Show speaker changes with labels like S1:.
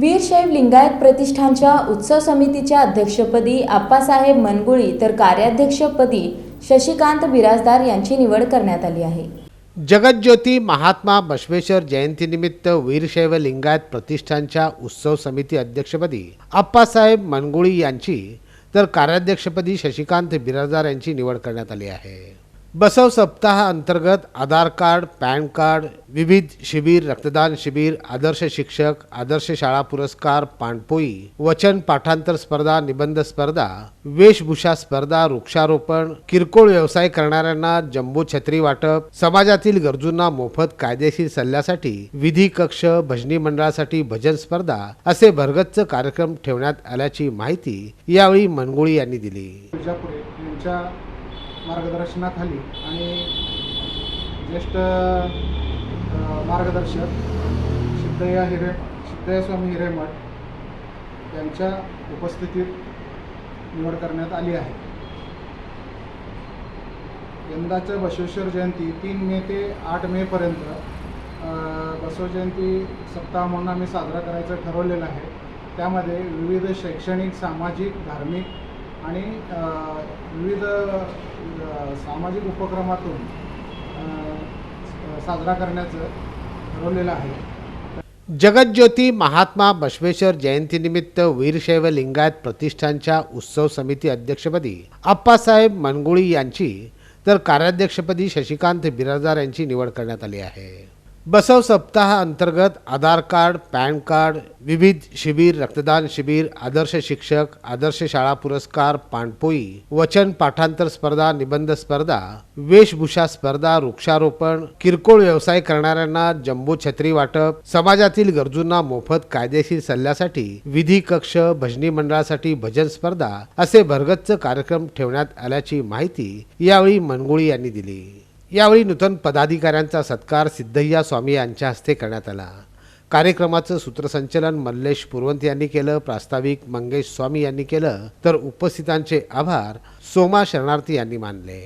S1: वीरशैव लिंगायत प्रतिष्ठानच्या उत्सव समितीच्या अध्यक्षपदी आप्पासाहेब मनगुळी तर कार्याध्यक्षपदी शशिकांत बिराजदार यांची निवड करण्यात आली आहे.
S2: जगज्योती महात्मा बसवेश्वर जयंतीनिमित्त वीरशैव लिंगायत प्रतिष्ठानच्या उत्सव समिती अध्यक्षपदी आप्पासाहेब मनगुळी यांची तर कार्याध्यक्षपदी शशिकांत बिराजदार यांची निवड करण्यात आली आहे. बसव सप्ताह अंतर्गत आधार कार्ड पॅन कार्ड विविध शिबिर रक्तदान शिबिर आदर्श शिक्षक आदर्श शाळा पुरस्कार पाणपोई वचन पाठांतर स्पर्धा निबंध स्पर्धा वेशभूषा स्पर्धा वृक्षारोपण किरकोळ व्यवसाय करणाऱ्यांना जम्बो छत्री वाटप समाजातील गरजूंना मोफत कायदेशीर सल्ल्यासाठी विधी कक्ष भजनी मंडळासाठी भजन स्पर्धा असे भरगच्च कार्यक्रम ठेवण्यात आल्याची माहिती यावेळी मनगुळी यांनी दिली.
S3: मार्गदर्शनाखाली आणि ज्येष्ठ मार्गदर्शक सिद्धया हिरे सिद्धया स्वामी हिरेमठ यांच्या उपस्थितीत निवड करण्यात आली आहे. यंदाचं बसवेश्वर जयंती तीन मे ते आठ मेपर्यंत बसव जयंती सप्ताह म्हणून आम्ही साजरा करायचं ठरवलेलं आहे. त्यामध्ये विविध शैक्षणिक सामाजिक धार्मिक आणि विविध सामाजिक उपक्रमातून साजरा करण्याचं ठरवलेलं आहे.
S2: जगज्योती महात्मा बसवेश्वर जयंतीनिमित्त वीरशैव लिंगायत प्रतिष्ठानच्या उत्सव समिती अध्यक्षपदी आप्पासाहेब मनगुळी यांची तर कार्याध्यक्षपदी शशिकांत बिराजदार यांची निवड करण्यात आली आहे. बसव सप्ताह अंतर्गत आधार कार्ड पॅन कार्ड विविध शिबिर रक्तदान शिबिर आदर्श शिक्षक आदर्श शाळा पुरस्कार पाणपोई वचन पाठांतर स्पर्धा निबंध स्पर्धा वेशभूषा स्पर्धा वृक्षारोपण किरकोळ व्यवसाय करणाऱ्यांना जम्बो छत्री वाटप समाजातील गरजूंना मोफत कायदेशीर सल्ल्यासाठी विधी कक्ष भजनी मंडळासाठी भजन स्पर्धा असे भरगच्च कार्यक्रम ठेवण्यात आल्याची माहिती यावेळी मनगुळी यांनी दिली. यावेळी नूतन पदाधिकाऱ्यांचा सत्कार सिद्धय्या स्वामी यांच्या हस्ते करण्यात आला. कार्यक्रमाचं सूत्रसंचलन मल्लेश पुरवंत यांनी केलं प्रास्ताविक मंगेश स्वामी यांनी केलं. तर उपस्थितांचे आभार सोमा शरणार्थी यांनी मानले.